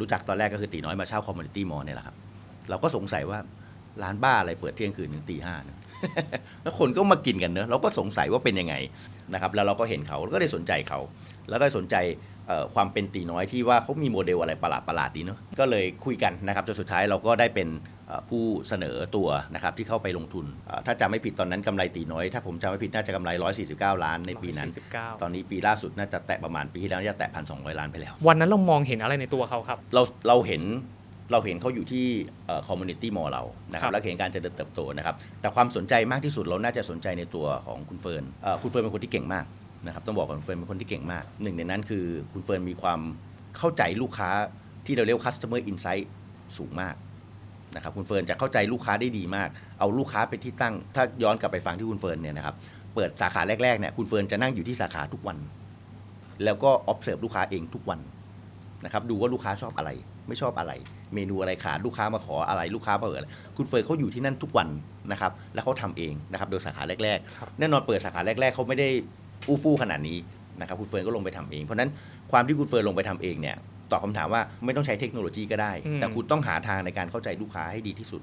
รู้จักตอนแรกก็คือตีน้อยมาเช่าคอมมูนิตี้มอลเนี่ยแหละครับ เราก็สงสัยว่าร้านบ้าอะไรเปิดเที่ยงคืนถึงตีห้า แล้วคนก็มากินกันเนอะเราก็สงสัยว่าเป็นยังไงนะครับแล้วเราก็เห็นเขาแล้วก็ได้สนใจเขา แล้วก็สนใจเอ่อความเป็นตีน้อยที่ว่าเขามีโมเดลอะไรประหลาดประหลาดๆดีเนอะก็เลยคุยกันนะครับจนสุดท้ายเราก็ได้เป็นเอ่อผู้เสนอตัวนะครับที่เข้าไปลงทุนเอ่อถ้าจำไม่ผิดตอนนั้นกำไรตีน้อย ถ้าผมจำไม่ผิดน่าจะกำไร 149 ล้านในปีนั้น 149 ตอนนี้ปีล่าสุดน่าจะแตะประมาณปีที่แล้วน่าจะแตะพันสองล้านไปแล้ว วันนั้นเรามองเห็นอะไรในตัวเขาครับ เราเราเห็น เราเห็นเขาอยู่ที่คอมมูนิตี้มอลเรานะคครัรับบแล้วเห็นการเจริญเติบโตนะครับแต่ความสนใจมากที่สุดเราน่าจะสนใจในตัวของคุณเฟิร์นเอ่อคุณเฟิร์นเป็นคนที่เก่งมากนะครับต้องบอกก่อนคุณเฟิร์นเป็นคนที่เก่งมากหนึ่งในนั้นคือคุณเฟิร์นมีความเข้าใจลูกค้าที่เราเรียกว่า customer insight สูงมากนะครับคุณเฟิร์นจะเข้าใจลูกค้าได้ดีมาก เอาลูกค้าเป็นที่ตั้ง ถ้าย้อนกลับไปฟังที่คุณเฟิร์นเนี่ยนะครับเปิดสาขาแรกๆเนี่ยคุณเฟิร์นจะนั่งอยู่ที่สาขาทุกวัน แล้วก็ observe ลูกค้าเองทุกวัน นะครับดูว่าลูกค้าชอบอะไร ไม่ชอบอะไร เมนูอะไรขาดลูกค้ามาขออะไรลูกค้าเปิดอะไรคุณเฟยเขาอยู่ที่นั่นทุกวันนะครับแล้วเขาทำเองนะครับโดยสาขาแรกครับๆแน่นอนเปิดสาขาแรก ๆเขาไม่ได้อู้ฟู่ขนาดนี้นะครับคุณเฟิร์นก็ลงไปทำเอง เพราะฉะนั้นความที่คุณเฟิร์นลงไปทำเองเนี่ยตอบคำถามว่าไม่ต้องใช้เทคโนโลยีก็ได้อืมแต่คุณต้องหาทางในการเข้าใจลูกค้าให้ดีที่สุด